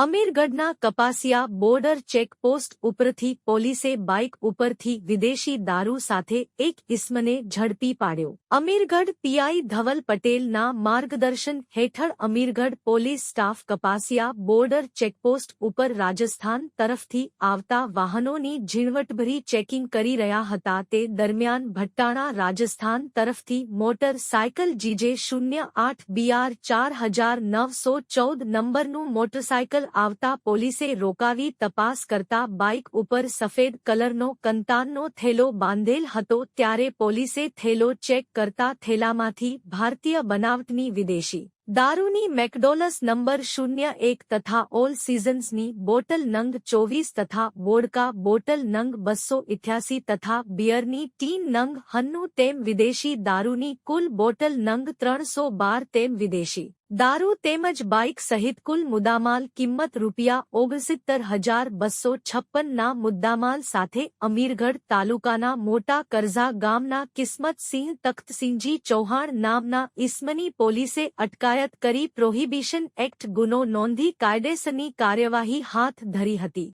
અમીરગઢના કપાસિયા border checkpost ઉપરથી પોલીસે bike ઉપરથી વિદેશી દારૂ સાથે એક ઇસમને ઝડપી પાડ્યો. અમીરગઢ પીઆઈ ધવલ પટેલના માર્ગદર્શન હેઠળ Amirgadh police staff Kapasiya border checkpost ઉપર રાજસ્થાન તરફથી આવતા વાહનોની ઝીણવટભરી ચેકિંગ કરી રહ્યા હતા. તે દરમિયાન ભટ્ટાણા રાજસ્થાન તરફથી મોટર સાયકલ જીજે શૂન્ય આઠ બીઆર ચાર હજાર નવસો ચૌદ નંબરનું મોટરસાયકલ આવતા પોલીસે રોકાવી તપાસ કરતા બાઇક ઉપર સફેદ કલરનો કંતાનનો થેલો બાંધેલ હતો ત્યારે પોલીસે થેલો ચેક કરતા થેલામાંથી ભારતીય બનાવટની વિદેશી દારૂની મેકડોલસ નંબર શૂન્ય એક તથા ઓલ સિઝન્સની બોટલ નંગ ચોવીસ તથા બોડકા બોટલ નંગ બસો ઇઠ્યાસી તથા બિયરની ટીન નંગ હન્નું તેમ વિદેશી દારૂની કુલ બોટલ નંગ ત્રણસો બાર તેમ વિદેશી દારૂ તેમજ બાઇક સહિત કુલ મુદ્દામાલ કિંમત રૂપિયા ઓગણસિત્તેર હજાર બસો છપ્પનના મુદ્દામાલ સાથે અમીરગઢ તાલુકાના મોટા કરઝા ગામના કિસ્મતસિંહ તખ્તસિંહજી ચૌહાણ નામના ઇસ્મની પોલીસે અટકાયત કરી પ્રોહિબિશન એક્ટ ગુનો નોંધી કાયદેસરની કાર્યવાહી હાથ ધરી હતી.